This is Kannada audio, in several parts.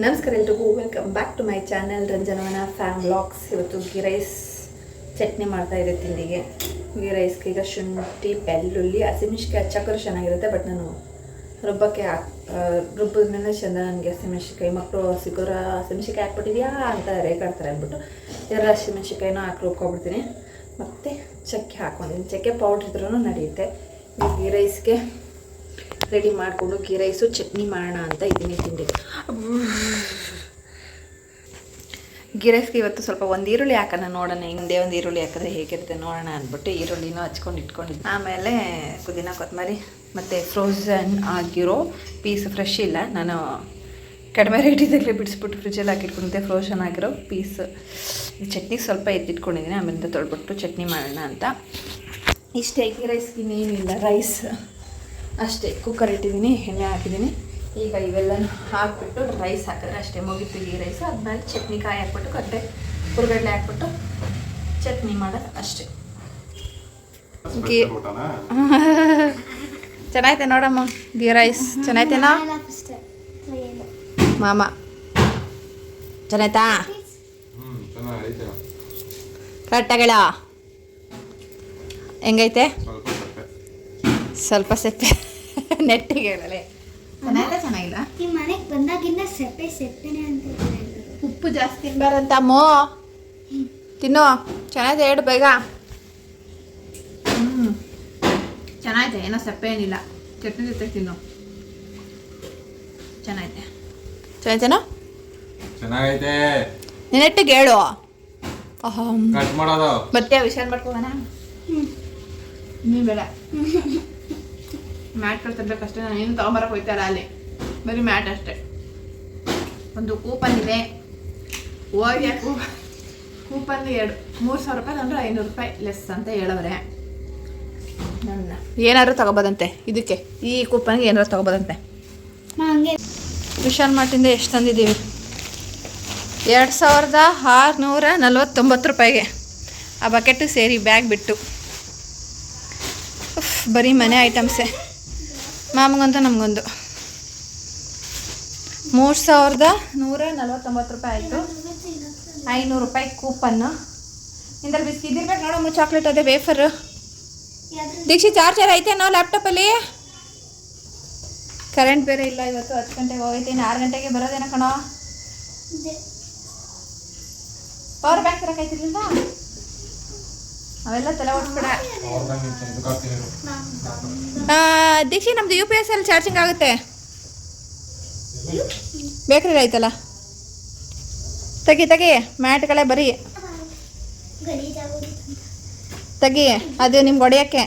ನಮಸ್ಕಾರ ಎಲ್ರಿಗೂ. Welcome back to my channel Ranjanavana fam blogs ಇವತ್ತು ಗೀ ರೈಸ್ ಚಟ್ನಿ ಮಾಡ್ತಾ ಇದೆ ತಿಂಡಿಗೆ. ಗೀ ರೈಸ್ಗೆ ಈಗ ಶುಂಠಿ, ಬೆಳ್ಳುಳ್ಳಿ ಹಸಿಮೆಣ್ಸಿಕಾಯಿ ಹಚ್ಚಾಕೋರು ಚೆನ್ನಾಗಿರುತ್ತೆ ಬಟ್ ನಾನು ರುಬ್ಬಕ್ಕೆ ಹಾಕ್ ರುಬ್ಬದ ಮೇಲೆ ಚೆಂದ ನನಗೆ ಹಸಿಮೆಣ್ಸಿಕಾಯಿ ಮಕ್ಕಳು ಸಿಗೋರ ಹಸಿಮೆಣ್ಸಿಕಾಯಿ ಹಾಕ್ಬಿಟ್ಟಿದ್ಯಾ ಅಂತ ರೇಗಾಡ್ತಾರೆ ಅಂದ್ಬಿಟ್ಟು ಎರಡು ಹಸಿಮೆಣ್ಸಿಕಾಯಿನೂ ಹಾಕಿ ರುಬ್ಕೊಬಿಡ್ತೀನಿ ಮತ್ತು ಚಕ್ಕೆ ಹಾಕ್ಕೊಂಡಿದ್ದೀನಿ. ಚಕ್ಕೆ ಪೌಡ್ರ್ ಇದ್ರೂ ನಡೆಯುತ್ತೆ. ಈ ಗೀ ರೈಸ್ಗೆ ರೆಡಿ ಮಾಡಿಕೊಂಡು ಗೀ ರೈಸು, ಚಟ್ನಿ ಮಾಡೋಣ ಅಂತ ಇದ್ದೀನಿ ತಿಂಡಿ ಗೀ ರೈಸ್ಗೆ ಇವತ್ತು ಸ್ವಲ್ಪ ಒಂದು ಈರುಳ್ಳಿ ಹಾಕೋಣ ನೋಡೋಣ, ಹಿಂದೆ ಒಂದು ಈರುಳ್ಳಿ ಹಾಕಿದ್ರೆ ಹೇಗಿರುತ್ತೆ ನೋಡೋಣ ಅಂದ್ಬಿಟ್ಟು ಈರುಳ್ಳಿನೂ ಹಚ್ಕೊಂಡು ಇಟ್ಕೊಂಡಿದ್ದೆ. ಆಮೇಲೆ ಪುದೀನ, ಕೊತ್ತಂಬರಿ ಮತ್ತು ಫ್ರೋಝನ್ ಆಗಿರೋ ಪೀಸ್ ಫ್ರೆಶ್ ಇಲ್ಲ. ನಾನು ಕಡಿಮೆ ರೇಟ್ ಇದ್ದಾಗಲೇ ಬಿಡಿಸ್ಬಿಟ್ಟು ಫ್ರಿಜ್ಜಲ್ಲಿ ಹಾಕಿಟ್ಕೊಂಡಿದ್ದೆ ಫ್ರೋಷನ್ ಆಗಿರೋ ಪೀಸ್ ಚಟ್ನಿ ಸ್ವಲ್ಪ ಎತ್ತಿಟ್ಕೊಂಡಿದ್ದೀನಿ ಆಮೇಲೆ ತೊಳ್ಬಿಟ್ಟು ಚಟ್ನಿ ಮಾಡೋಣ ಅಂತ. ಇಷ್ಟೇ ಗೀ ರೈಸ್ಗೆ ಇನ್ನೇನಿಲ್ಲ ರೈಸ್ ಅಷ್ಟೇ ಕುಕ್ಕರ್ ಇಟ್ಟಿದ್ದೀನಿ ಎಣ್ಣೆ ಹಾಕಿದ್ದೀನಿ ಈಗ ಇವೆಲ್ಲನೂ ಹಾಕ್ಬಿಟ್ಟು ರೈಸ್ ಹಾಕಿದ್ರೆ ಅಷ್ಟೇ ಮುಗಿತು ಈ ರೈಸ್ ಅದ್ಮೇಲೆ ಚಟ್ನಿ ಕಾಯಿ ಹಾಕ್ಬಿಟ್ಟು ಕಟ್ಟೆ ಹುರ್ಗಡ್ಲೆ ಹಾಕ್ಬಿಟ್ಟು ಚಟ್ನಿ ಮಾಡೋದು ಅಷ್ಟೇ. ಗೀ ಚೆನ್ನಾಯ್ತೆ ನೋಡಮ್ಮ ಗೀ ರೈಸ್ ಚೆನ್ನಾಯ್ತೇನಾ ಮಾಮ ಚೆನ್ನಾಯ್ತಾ ಚೆನ್ನಾಗೈತೆ. ಕರೆಕ್ಟಾಗಳ ಹೆಂಗೈತೆ? ಸ್ವಲ್ಪ ಸೆಪ್ಪೆ ನೆಟ್ಟಿಗೆ ಹೇಳಲೆ. ಚೆನ್ನಾಗಿಲ್ಲ ಈ ಮನೆಗೆ ಬಂದಾಗಿಂದ ಸೆಪ್ಪೆ ಸೆಪ್ಪೆನೆ ಅಂತ ಉಪ್ಪು ಜಾಸ್ತಿ ತಿನ್ಬಾರಂತ ಅಮ್ಮೋ ತಿನ್ನು. ಚೆನ್ನಾಗಿದೆ ಹೇಳು ಬೇಗ. ಹ್ಞೂ ಚೆನ್ನಾಗಿದೆ ಏನೋ ಸಪ್ಪೆ ಏನಿಲ್ಲ. ಚಟ್ನಿ ಜೊತೆ ತಿನ್ನು. ಚೆನ್ನಾಗಿದೆ. ಚೆನ್ನಾಯ್ತೇನೋ ಚೆನ್ನಾಗೈತೆ. ನೆಟ್ಟಿಗೆ ಹೇಳು. ಅಹಂ ಕಟ್ ಮಾಡೋದು. ಮತ್ತೆ ವಿಷಯ ಮಾಡ್ಕೋಣ ನೀ ಬೇಡ ಮ್ಯಾಟ್ಗಳು ತರಬೇಕಷ್ಟೇ ನಾನು ಏನು ತೊಗೊಂಬರಕ್ಕೆ ಹೋಯ್ತಾರ ಅಲ್ಲಿ. ಬರೀ ಮ್ಯಾಟ್ ಅಷ್ಟೇ. ಒಂದು ಕೂಪನ್ ಇದೆ ಹೋಗಿ ಕೂಪನ್ ಎರಡು ಮೂರು ಸಾವಿರ ರೂಪಾಯಿ ಅಂದ್ರೆ ಐನೂರು ರೂಪಾಯಿ ಲೆಸ್ ಅಂತ ಹೇಳವ್ರೆ. ನನ್ನ. ಏನಾದ್ರು ತಗೋಬೋದಂತೆ ಇದಕ್ಕೆ. ಈ ಕೂಪನ್ಗೆ ಏನಾದ್ರು ತಗೋಬೋದಂತೆ. ವಿಶಾಲ್ ಮಾರ್ಟಿಂದ ಎಷ್ಟು ತಂದಿದ್ದೀವಿ? ಎರಡು ಸಾವಿರದ ಆರುನೂರ ನಲ್ವತ್ತೊಂಬತ್ತು ರೂಪಾಯಿಗೆ. ಆ ಬಕೆಟು ಸೇರಿ ಬ್ಯಾಗ್ ಬಿಟ್ಟು. ಉಫ್, ಬರೀ ಮನೆ ಐಟಮ್ಸೇ ಮಾಮಗಂತೂ ನಮಗೊಂದು. ಮೂರು ಸಾವಿರದ ನೂರ ನಲ್ವತ್ತೊಂಬತ್ತು ರೂಪಾಯಿ ಆಯಿತು. ಐನೂರು ರೂಪಾಯಿ ಕೂಪನ್ನು ಇಂದ್ರೆ ಬಿಸ್ಕಿ ಇದಿರ್ಬೇಕು ನೋಡಮ್ಮ ಚಾಕ್ಲೇಟ್ ಅದೇ ವೇಫರ್ ದೀಕ್ಷಿ ಚಾರ್ಜರ್ ಐತೇನೋ ಲ್ಯಾಪ್ಟಾಪಲ್ಲಿ ಕರೆಂಟ್ ಬೇರೆ ಇಲ್ಲ ಇವತ್ತು ಹತ್ತು ಗಂಟೆಗೆ ಹೋಗೈತೆ ಇನ್ನು ಆರು ಗಂಟೆಗೆ ಬರೋದೇನೋ ಕಣೋ? ಪವರ್ ಬ್ಯಾಂಕ್ ತರಕಾಯ್ತಿರ್ಲಿಲ್ಲ ಅವೆಲ್ಲ ತಲೆ ಓಡಿಸ್ಬೇಡ. ದೀಕ್ಷಿ ನಮ್ದು ಯು ಪಿ ಎಸ್ ಅಲ್ಲಿ ಚಾರ್ಜಿಂಗ್ ಆಗುತ್ತೆ. ಬೇಕ್ರಿ ಆಯ್ತಲ್ಲ ತೆಗಿ ತೆಗಿ ಮ್ಯಾಟ್ಗಳೇ ಬರೀ. ತೆಗಿ ಅದು ನಿಮ್ಗೆ ಹೊಡೆಯೋಕ್ಕೆ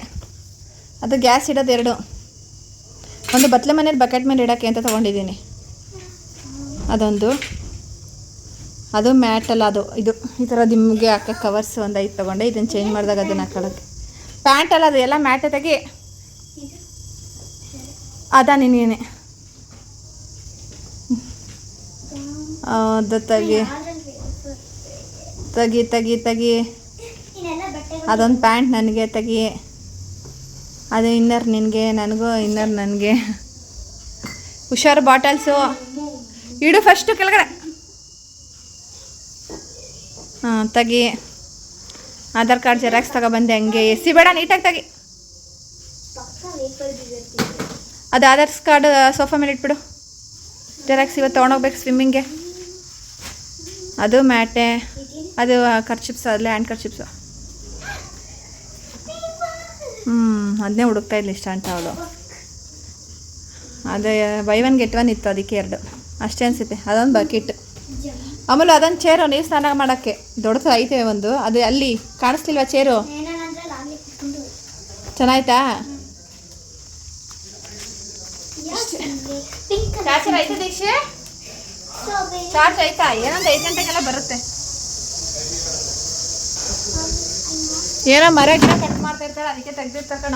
ಅದು ಗ್ಯಾಸ್ ಇಡೋದು ಎರಡು. ಒಂದು ಬತ್ಲೆ ಮನೇಲಿ ಬಕೆಟ್ ಮೇಲೆ ಇಡೋಕ್ಕೆ ಅಂತ ತೊಗೊಂಡಿದ್ದೀನಿ. ಅದೊಂದು. ಅದು ಮ್ಯಾಟಲ್ಲ ಅದು ಇದು, ಈ ಥರ ನಿಮಗೆ ಹಾಕೋ ಕವರ್ಸ್ ಒಂದು ಐದು ತೊಗೊಂಡೆ ಇದನ್ನು ಚೇಂಜ್ ಮಾಡಿದಾಗ ಅದನ್ನು ಹಾಕೊಳ್ಳೋಕ್ಕೆ ಪ್ಯಾಂಟ್ ಅದು ಎಲ್ಲ ಮ್ಯಾಟ್ ತೆಗಿ. ಅದ ನೀನೇನೆ. ಅದು ತಗಿ. ತೆಗಿ ತೆಗಿ ತೆಗಿ. ಅದೊಂದು ಪ್ಯಾಂಟ್ ನನಗೆ ತೆಗಿ. ಅದು ಇನ್ನರ್ ನಿನಗೆ, ನನಗೂ ಇನ್ನರ್ ನನಗೆ. ಹುಷಾರು ಬಾಟಲ್ಸು ಇಡು ಫಸ್ಟು ಕೆಳಗಡೆ. ಹಾಂ, ತೆಗಿ. ಆಧಾರ್ ಕಾರ್ಡ್ ಜೆರಾಕ್ಸ್ ತಗೊಬಂದೆ ಹಂಗೆ. ಎಸಿ ಬೇಡ, ನೀಟಾಗಿ ತೆಗಿ. ಅದು ಆಧಾರ್ ಕಾರ್ಡ್ ಸೋಫಾ ಮೇಲೆ ಇಟ್ಬಿಡು. ಜೆರಾಕ್ಸ್ ಇವತ್ತು ತೊಗೊಂಡೋಗ್ಬೇಕು ಸ್ವಿಮ್ಮಿಂಗ್ಗೆ. ಅದು ಮ್ಯಾಟೆ. ಅದು ಕರ್ಚಿಪ್ಸ್ ಅಲ್ಲೇ ಹ್ಯಾಂಡ್ ಖರ್ಚಿಪ್ಸು ಹ್ಞೂ ಅದನ್ನೇ ಹುಡುಕ್ತಾ ಇಲ್ಲ ಇಷ್ಟ ಅಂತ ಅವಳು. ಅದೇ ಬೈ ಒನ್ ಗೆಟ್ ಒನ್ ಇತ್ತು, ಅದಕ್ಕೆ ಎರಡು. ಅಷ್ಟೇ ಅನಿಸುತ್ತೆ. ಅದೊಂದು ಬಕೆಟ್. ಆಮೇಲೆ ಅದೊಂದು ಚೇರು ನೀರು ಸ್ನಾನ ಮಾಡೋಕ್ಕೆ. ದೊಡ್ಡದು ಐತೆ ಒಂದು. ಅದು ಅಲ್ಲಿ ಕಾಣಿಸ್ತಿಲ್ವಾ ಚೇರು ಚೆನ್ನಾಯ್ತಾ. ಚಾರ್ಜರ್ ಐತೆ ದೀಕ್ಷೆ? ಚಾರ್ಜ್ ಆಯ್ತಾ? ಏನಂತ ಐದು ಗಂಟೆಗೆಲ್ಲ ಬರುತ್ತೆ. ಏನೋ ಮರ ಗಿಡ ಕಟ್ ಮಾಡ್ತಾ ಇರ್ತಾರೆ ಅದಕ್ಕೆ ತೆಗ್ದಿರ್ತಾರೆ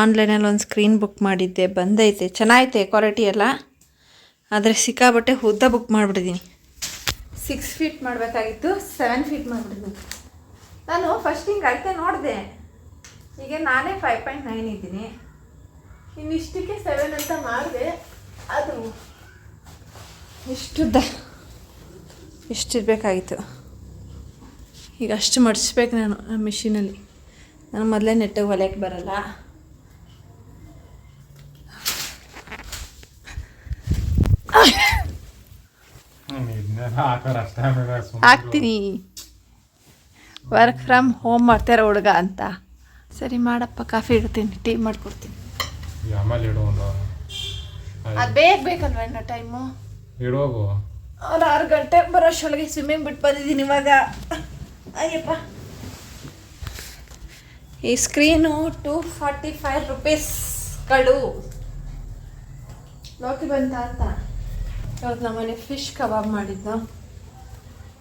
ಆನ್ಲೈನಲ್ಲಿ ಒಂದು ಸ್ಕ್ರೀನ್ ಬುಕ್ ಮಾಡಿದ್ದೆ. ಬಂದೈತೆ. ಚೆನ್ನಾಗೈತೆ ಕ್ವಾಲಿಟಿ ಎಲ್ಲ. ಆದರೆ ಸಿಕ್ಕಾಬಟ್ಟೆ ಉದ್ದ ಬುಕ್ ಮಾಡಿಬಿಟ್ಟಿದ್ದೀನಿ. ಸಿಕ್ಸ್ ಫೀಟ್ ಮಾಡಬೇಕಾಗಿತ್ತು ಸೆವೆನ್ ಫೀಟ್ ಮಾಡಿಬಿಟ್ಟಿದ್ದೀನಿ. ನಾನು ಫಸ್ಟ್ ಹಿಂಗೆ ಅಳತೆ ನೋಡಿದೆ. ಈಗ ನಾನೇ ಫೈವ್ ಪಾಯಿಂಟ್ ನೈನ್ ಇದ್ದೀನಿ. ಇನ್ನಿಷ್ಟಕ್ಕೆ ಸೆವೆನ್ ಅಂತ ಮಾಡಿದೆ. ಅದು ಇಷ್ಟುದ್ದ. ಇಷ್ಟಿರಬೇಕಾಗಿತ್ತು ಈಗ ಅಷ್ಟು ಮಡಿಸ್ಬೇಕು ನಾನು ಆ ಮಿಷಿನಲ್ಲಿ ನಾನು ಮೊದಲೇ ನೆಟ್ಟಿಗೆ ಹೊಲಿಯಕ್ಕೆ ಬರಲ್ಲ ಇದನ್ನೆಲ್ಲ ಹಾಕೋರು ಅಷ್ಟೇ ಆಮೇಲೆ ಸುಮ್ನೆ ಹಾಕ್ತೀನಿ ವರ್ಕ್ ಫ್ರಮ್ ಹೋಮ್ ಮಾಡ್ತಾರ ಹುಡುಗ ಅಂತ ಸರಿ ಮಾಡಪ್ಪ ಕಾಫಿ ಇಡ್ತೀನಿ ಟೀ ಮಾಡ್ಕೊಡ್ತೀನಿ. ಈ ಆಮೇಲೆ ಇಡು ಒಂದು. ಅದು ಬೇಗ ಬೇಕಲ್ವ ಅಣ್ಣ ಟೈಮು? ಇಡೋಗು. ಅವ್ರು ಆರು ಗಂಟೆ ಬರೋಷ್ಟೊಳಗೆ ಸ್ವಿಮ್ಮಿಂಗ್ ಬಿಟ್ಟು ಬಂದಿದ್ದೀನಿ ಇವಾಗ. ಅಯ್ಯಪ್ಪ. ಈ ಸ್ಕ್ರೀನು ಟೂ ಫಾರ್ಟಿ ಫೈವ್ ರುಪೀಸ್ಗಳು ಲೋಕಿ ಬಂತ ಅಂತ? ಇವತ್ತು ನಮ್ಮನೆ ಫಿಶ್ ಕಬಾಬ್ ಮಾಡಿದ್ದು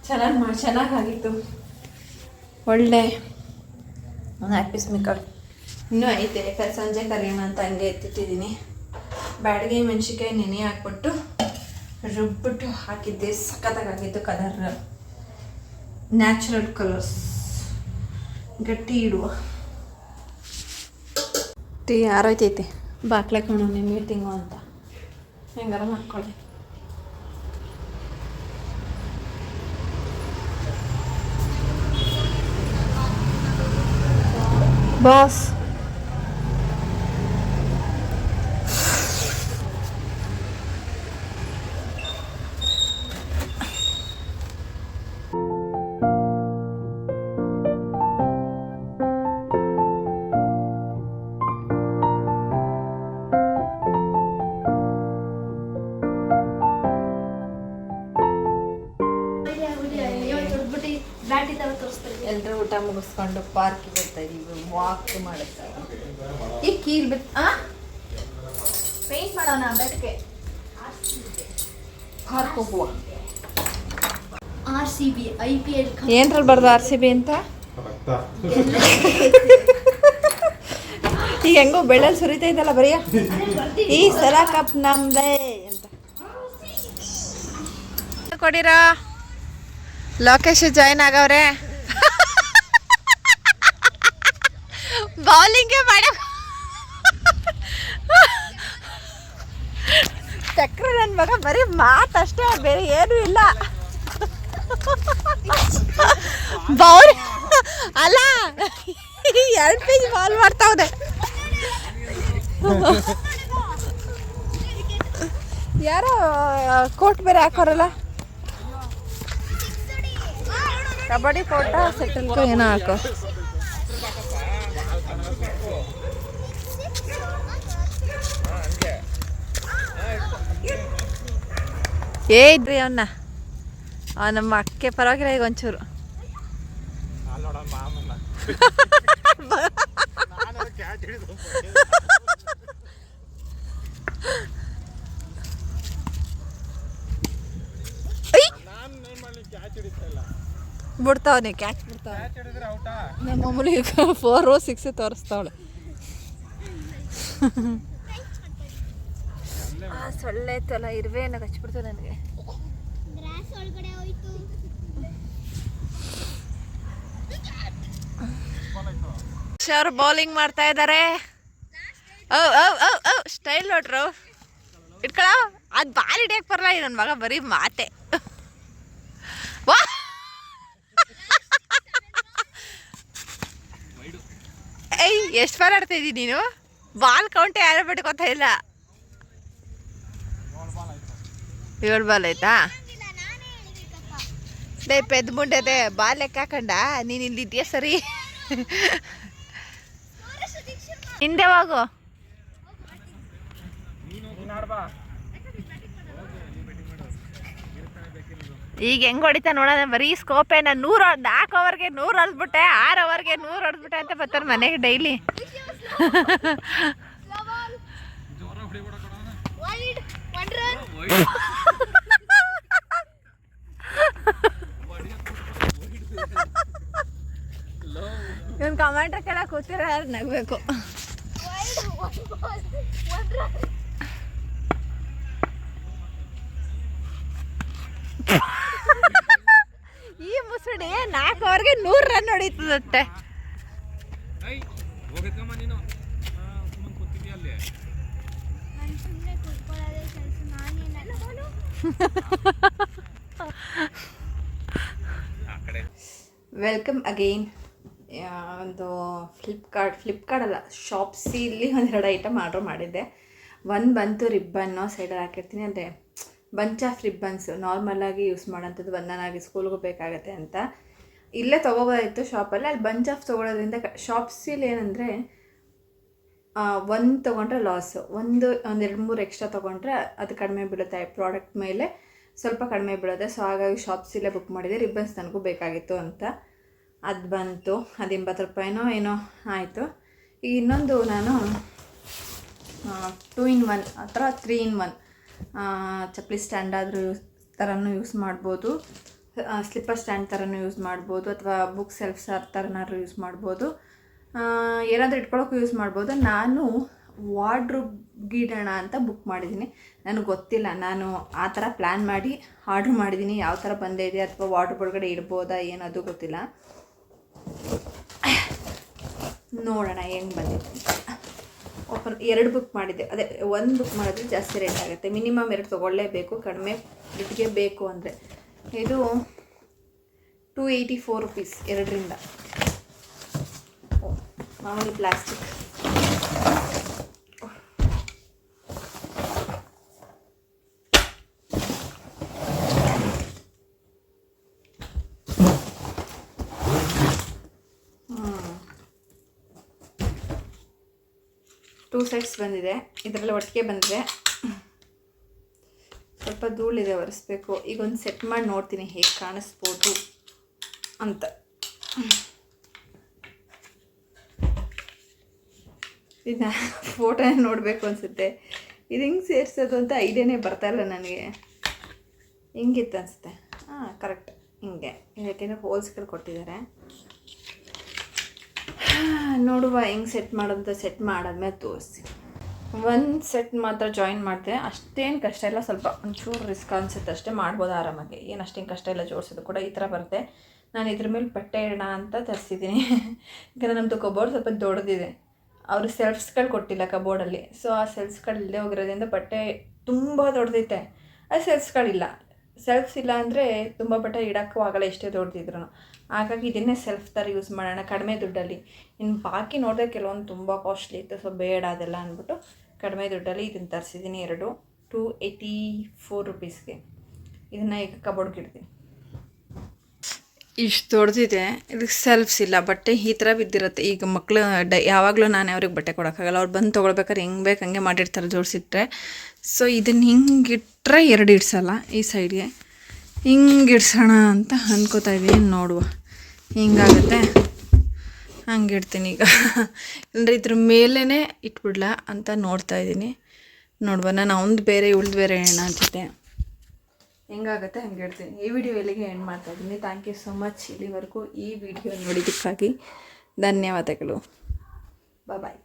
ಚೆನ್ನಾಗಿ ಮಾಡಿ ಚೆನ್ನಾಗಾಗಿತ್ತು. ಒಳ್ಳೆ. ಒಂದು ಹ್ಯಾಪೀಸ್ ಮಿಕ್ಕಳು ಇನ್ನೂ ಐತೆ. ಯಾಕಂದ್ರೆ ಸಂಜೆ ಕರಿಯೋಣ ಅಂತ ಹಂಗೆ ಎತ್ತಿಟ್ಟಿದ್ದೀನಿ. ಬ್ಯಾಡಗೆ ಮೆಣಸಿನ್ಕಾಯಿ ನೆನೆ ಹಾಕ್ಬಿಟ್ಟು ರುಬ್ಬಿಟ್ಟು ಹಾಕಿದ್ದೆ. ಸಖತ್ತಾಗಿತ್ತು ಕಲರ್ ನ್ಯಾಚುರಲ್ ಕಲರ್ಸ್ ಗಟ್ಟಿ ಇಡುವ. ಟೀ ಆರೋಯ್ತೈತೆ ಬಾಕ್ಲೆ ಕಣೋ ನಿಮ್ಮ ಮೀಟಿಂಗು ಅಂತ. ಹೆಂಗಾರ ಮಾಡ್ಕೊಳ್ಳಿ. ಬಾಸ್ ಎಲ್ಲರೂ ಊಟ ಮುಗಿಸ್ಕೊಂಡು ಪಾರ್ಕಿಗೆ ಬರ್ತಾ ಇದೀವಿ ವಾಕ್ ಮಾಡುತ್ತಾ ಈ ಕೀಲ್ ಬಿತ್ ಆ? ಪೇಂಟ್ ಮಾಡೋಣ ಬೆಟ್ಗೆ ಪಾರ್ಕ್ ಹೋಗುವ. R C B I P L ಏನ್ರಲ್ಲಿ ಬರ್ದು ಆರ್ ಸಿ ಬಿ ಅಂತ? ಈಗ ಹೆಂಗೋ ಬೆಳ್ಳಲ್ಲಿ ಸುರಿತಾ ಇದ್ದಲ್ಲ ಬರೀಯ? ಈ ಸಲ ಕಪ್ ನಮ್ದೇ ಅಂತ. ಕೊಡಿರಾ. ಲೋಕೇಶ್ ಜಾಯ್ನ್ ಆಗವ್ರೆ. ಬೌಲಿಂಗೇ ಮಾಡಕ್ ಚಕ್ರ ನನ್ನ ಮಗ ಬರೀ ಮಾತಷ್ಟೇ ಬೇರೆ ಏನೂ ಇಲ್ಲ. ಬೌಲ್ ಅಲ್ಲ ಎರಡು ಪೇಜ್ ಬಾಲ್ ಮಾಡ್ತಾವ್ದೆ ಯಾರೋ ಕೋಟ್ ಬೇರೆ ಹಾಕೋರಲ್ಲ? ಕಬಡ್ಡಿ ಕೋಟ ಸೆಟ್ಟಲ್ ಏನೋ ಹಾಕೋ. ಏ ಇದ್ರಿ ಅವನ್ನ ಅವ ನಮ್ಮ ಅಕ್ಕೆ ಪರವಾಗಿಲ್ಲ ಈಗ ಒಂಚೂರು. ಬಿಡ್ತಾವನೆ ಕ್ಯಾಚ್ ಬಿಡ್ತಾವ. ನಮ್ಮ ಮಾಮೂಲಿ ಫೋರು ಸಿಕ್ಸ್ ತೋರಿಸ್ತಾವಳೆ. ಸೊಳ್ಳೆ ತಲ ಇರುವೆ ಅನ್ನೋ ಹಚ್ಬಿಡ್ತು ನನಗೆ. ಗ್ರಾಸ್ ಒಳಗಡೆ ಹೋಯ್ತು. ಅವರು ಬೌಲಿಂಗ್ ಮಾಡ್ತಾ ಇದ್ದಾರೆ ಓ ಓ ಓ ಓ ಸ್ಟೈಲ್ ನೋಡ್ರು. ಇಟ್ಕೊಳ? ಅದು ಬಾಲ್ ಹಿಡಿಯಕ್ಕೆ ಬರಲ್ಲ ನನ್ನ ಮಗ ಬರೀ ಮಾತೆ. ವಾ! ಏಯ್ ಎಷ್ಟು ಬಾಲ್ ಆಡ್ತಾ ಇದ್ದೀನಿ ನೀನು? ಬಾಲ್ ಕೌಂಟೆ ಯಾರು ಬಿಟ್ಕೊತಾ ಇಲ್ಲ. ಏಳು ಬಾಲ್ ಆಯ್ತಾ? ಡೇ ಪೆದ್ ಮುಂಡೆದೆ ಬಾಲ್ ಲೆಕ್ಕ ಹಾಕಂಡ? ನೀನು ಇಲ್ಲಿದ್ಯಾ ಸರಿ? ಹಿಂದೆ ಹೋಗು. ಈಗ ಹೆಂಗ್ ಹೊಡಿತಾ ನೋಡೋಣ ಬರೀ ಸ್ಕೋಪ್ ನಾನು ನೂರು ನಾಲ್ಕು ಅವರ್ಗೆ ನೂರು ಹೊಡೆದ್ಬಿಟ್ಟೆ ಆರು ಅವರ್ಗೆ ನೂರು ಹೊಡೆದ್ಬಿಟ್ಟೆ ಅಂತ ಬರ್ತಾರೆ ಮನೆಗೆ ಡೈಲಿ ಇವನ್ ಕಮಾಂಡ್ರ ಕೆಳಗೆ ಕೂತಿರೋ ಯಾರು ನಗಬೇಕು? ಈ ಮುಸುಡಿ ನಾಲ್ಕು ಅವ್ರಿಗೆ ನೂರು ರನ್ ಹೊಡಿತದತ್ತೆ ವೆಲ್ಕಮ್ ಅಗೈನ್ ಒಂದು ಫ್ಲಿಪ್ಕಾರ್ಟ್ ಫ್ಲಿಪ್ಕಾರ್ಟ್ ಅಲ್ಲ ಶಾಪ್ಸಿಲಿ ಒಂದೆರಡು ಐಟಮ್ ಆರ್ಡ್ರ್ ಮಾಡಿದ್ದೆ. ಒಂದು ಬಂತು ರಿಬ್ಬನ್ನು ಸೈಡಲ್ಲಿ ಹಾಕಿರ್ತೀನಿ ಅಂದರೆ ಬಂಚ್ ಆಫ್ ರಿಬ್ಬನ್ಸು ನಾರ್ಮಲಾಗಿ ಯೂಸ್ ಮಾಡೋಂಥದ್ದು ಒಂದನಾಗಿ ಸ್ಕೂಲ್ಗೂ ಬೇಕಾಗುತ್ತೆ ಅಂತ. ಇಲ್ಲೇ ತೊಗೋಬೋದಾಯಿತು ಶಾಪಲ್ಲಿ ಅಲ್ಲಿ ಬಂಚ್ ಆಫ್ ತೊಗೊಳೋದ್ರಿಂದ ಶಾಪ್ಸಿಲಿ ಏನಂದರೆ ಒಂದು ತೊಗೊಂಡ್ರೆ ಲಾಸು ಒಂದು ಒಂದು ಎರಡು ಮೂರು ಎಕ್ಸ್ಟ್ರಾ ತೊಗೊಂಡ್ರೆ ಅದು ಕಡಿಮೆ ಬೀಳುತ್ತೆ ಪ್ರಾಡಕ್ಟ್ ಮೇಲೆ ಸ್ವಲ್ಪ ಕಡಿಮೆ ಬೀಳುತ್ತೆ. ಸೊ ಹಾಗಾಗಿ ಶಾಪ್ಸಿಲ್ಲೇ ಬುಕ್ ಮಾಡಿದೆ ರಿಬ್ಬನ್ಸ್ ನನಗೂ ಬೇಕಾಗಿತ್ತು ಅಂತ. ಅದು ಬಂತು, ಅದು ಎಂಬತ್ತು ರೂಪಾಯಿನೋ ಏನೋ ಆಯಿತು. ಈಗ ಇನ್ನೊಂದು ನಾನು ಟೂ ಇನ್ ಒನ್ ಥರ ತ್ರೀ ಇನ್ ಒನ್ ಚಪ್ಪಲಿ ಸ್ಟ್ಯಾಂಡ್ ಆದರೂ ಯೂಸ್ ಥರನೂ ಯೂಸ್ ಮಾಡ್ಬೋದು ಸ್ಲಿಪ್ಪರ್ ಸ್ಟ್ಯಾಂಡ್ ಥರನೂ ಯೂಸ್ ಮಾಡ್ಬೋದು, ಅಥವಾ ಬುಕ್ ಸೆಲ್ಫ್ ಥರನಾದ್ರೂ ಯೂಸ್ ಮಾಡ್ಬೋದು. ಏನಾದರೂ ಇಟ್ಕೊಳ್ಳೋಕ್ಕೂ ಯೂಸ್ ಮಾಡ್ಬೋದು. ನಾನು ವಾರ್ಡ್ರೂಬ್ ಗಿಡೋಣ ಅಂತ ಬುಕ್ ಮಾಡಿದ್ದೀನಿ. ನನಗೆ ಗೊತ್ತಿಲ್ಲ, ನಾನು ಆ ಥರ ಪ್ಲ್ಯಾನ್ ಮಾಡಿ ಆರ್ಡ್ರ್ ಮಾಡಿದ್ದೀನಿ. ಯಾವ ಥರ ಬಂದಿದೆ ಅಥವಾ ವಾರ್ಡ್ರೂಬ್ ಒಳಗಡೆ ಇಡ್ಬೋದಾ ಏನದು ಗೊತ್ತಿಲ್ಲ. ನೋಡೋಣ, ಹೆಂಗೆ ಬಂದಿದೆ ಓಪನ್ ಎರಡು ಬುಕ್ ಮಾಡಿದ್ದೆ. ಅದೇ, ಒಂದು ಬುಕ್ ಮಾಡಿದ್ರೆ ಜಾಸ್ತಿ ರೇಟ್ ಆಗುತ್ತೆ. ಮಿನಿಮಮ್ ಎರಡು ತೊಗೊಳ್ಳೇಬೇಕು, ಕಡಿಮೆ ದುಡ್ಡಿಗೆ ಬೇಕು ಅಂದರೆ. ಇದು ಟೂ ಏಯ್ಟಿ ಫೋರ್ ರುಪೀಸ್ ಎರಡರಿಂದ ಮಾಮೂಲಿ ಪ್ಲಾಸ್ಟಿಕ್ ಟೂ ಸೆಟ್ಸ್ ಬಂದಿದೆ. ಇದರಲ್ಲಿ ಒಟ್ಟಿಗೆ ಬಂದಿದೆ ಸ್ವಲ್ಪ ಧೂಳಿದೆ, ಒರೆಸ್ಬೇಕು. ಈಗ ಒಂದು ಸೆಟ್ ಮಾಡಿ ನೋಡ್ತೀನಿ ಹೇಗೆ ಕಾಣಿಸ್ಬೋದು ಅಂತ. ಇದನ್ನ ಫೋಟೋ ನೋಡಬೇಕು ಅನಿಸುತ್ತೆ. ಇದು ಹಿಂಗೆ ಸೇರಿಸೋದು ಅಂತ ಐಡಿಯಾನೇ ಬರ್ತಾ ಇಲ್ಲ ನನಗೆ. ಹಿಂಗಿತ್ತು ಅನಿಸುತ್ತೆ. ಹಾಂ ಕರೆಕ್ಟ್ ಹಿಂಗೆ. ಯಾಕೆಂದರೆ ಹೋಲ್ಸ್ಗಳು ಕೊಟ್ಟಿದ್ದಾರೆ. ನೋಡುವ, ಹೆಂಗೆ ಸೆಟ್ ಮಾಡೋದು ಸೆಟ್ ಮಾಡಾದ್ಮೇಲೆ ತೋರಿಸಿ. ಒಂದು ಸೆಟ್ ಮಾತ್ರ ಜಾಯಿನ್ ಮಾಡಿದೆ ಅಷ್ಟೇನು ಕಷ್ಟ ಇಲ್ಲ. ಸ್ವಲ್ಪ ಒಂಚೂರು ರಿಸ್ಕ್ ಅನಿಸುತ್ತೆ ಅಷ್ಟೇ ಮಾಡ್ಬೋದು ಆರಾಮಾಗಿ. ಏನು ಅಷ್ಟೇನು ಕಷ್ಟ ಇಲ್ಲ ಜೋಡಿಸೋದು ಕೂಡ ಈ ಥರ ಬರುತ್ತೆ. ನಾನು ಇದ್ರ ಮೇಲೆ ಬಟ್ಟೆ ಇಡೋಣ ಅಂತ ತರಿಸಿದ್ದೀನಿ ಯಾಕಂದರೆ ನಮ್ಮದು ಕಬೋರ್ಡ್ ಸ್ವಲ್ಪ ದೊಡ್ಡದಿದೆ. ಅವರು ಸೆಲ್ಫ್ಸ್ಗಳು ಕೊಟ್ಟಿಲ್ಲ ಕಬೋರ್ಡಲ್ಲಿ ಸೊ ಆ ಸೆಲ್ಫ್ಸ್ಗಳು ಇಲ್ಲದೆ ಹೋಗಿರೋದ್ರಿಂದ ಬಟ್ಟೆ ತುಂಬ ದೊಡ್ಡದೈತೆ ಆ ಸೆಲ್ಫ್ಸ್ಗಳಿಲ್ಲ ಸೆಲ್ಫ್ಸ್ ಇಲ್ಲ. ಅಂದರೆ ತುಂಬ ಬಟ್ಟೆ ಇಡೋಕ್ಕೂ ಆಗಲ್ಲ. ಎಷ್ಟೇ ದೊಡ್ಡದಿದ್ರು ಹಾಗಾಗಿ ಇದನ್ನೇ ಸೆಲ್ಫ್ ಥರ ಯೂಸ್ ಮಾಡೋಣ, ಕಡಿಮೆ ದುಡ್ಡಲ್ಲಿ. ಇನ್ನು ಬಾಕಿ ನೋಡಿದ್ರೆ ಕೆಲವೊಂದು ತುಂಬ ಕಾಸ್ಟ್ಲಿ ಇತ್ತು ಸೊ ಬೇಡ ಅದೆಲ್ಲ ಅಂದ್ಬಿಟ್ಟು ಕಡಿಮೆ ದುಡ್ಡಲ್ಲಿ ಇದನ್ನು ತರಿಸಿದ್ದೀನಿ ಎರಡು ಟೂ ಏಯ್ಟಿ ಫೋರ್ ರುಪೀಸ್ಗೆ ಇದನ್ನು ಈಗ ಕಬೋರ್ಡ್ಗೆ ಇಡ್ತೀನಿ. ಇಷ್ಟು ದೊಡ್ಡದಿದೆ ಇದಕ್ಕೆ ಸೆಲ್ಫ್ಸ್ ಇಲ್ಲ, ಬಟ್ಟೆ ಈ ಥರ ಬಿದ್ದಿರುತ್ತೆ. ಈಗ ಮಕ್ಕಳು ಡ, ಯಾವಾಗಲೂ ನಾನು ಅವ್ರಿಗೆ ಬಟ್ಟೆ ಕೊಡೋಕ್ಕಾಗಲ್ಲ. ಅವ್ರು ಬಂದು ತೊಗೊಳ್ಬೇಕಾದ್ರೆ ಹೆಂಗೆ ಬೇಕು ಹಂಗೆ ಮಾಡಿರ್ತಾರೆ ಜೋಡಿಸಿಟ್ರೆ. ಸೊ ಇದನ್ನು ಹಿಂಗೆ ಇಟ್ಟರೆ ಎರಡು ಇಡ್ಸಲ್ಲ ಈ ಸೈಡ್ಗೆ ಹಿಂಗೆ ಇಡ್ಸೋಣ ಅಂತ ಅನ್ಕೋತಾ ಇದ್ದೀನಿ ನೋಡುವ. ಹಿಂಗಾಗುತ್ತೆ? ಹಂಗೆ ಇಡ್ತೀನಿ ಈಗ. ಅಂದರೆ ಇದ್ರ ಮೇಲೇ ಇಟ್ಬಿಡ್ಲ ಅಂತ ನೋಡ್ತಾ ಇದ್ದೀನಿ. ನೋಡುವ ನಾನು ಅವ್ನದು ಬೇರೆ, ಇವಳ್ದು ಬೇರೆ ಎಣ್ಣೆ ಅನ್ಸುತ್ತೆ ಹೆಂಗಾಗುತ್ತೆ? ಹಂಗೆ ಇಡ್ತೀನಿ ಈ ವಿಡಿಯೋ ಎಲ್ಲಿಗೆ ಎಂಡ್ ಮಾಡ್ತಾ ಇದ್ದೀನಿ. ಥ್ಯಾಂಕ್ ಯು ಸೋ ಮಚ್ ಇಲ್ಲಿವರೆಗೂ ಈ ವಿಡಿಯೋ ನೋಡಿದ್ದಕ್ಕಾಗಿ. ಧನ್ಯವಾದಗಳು. ಬಾಯ್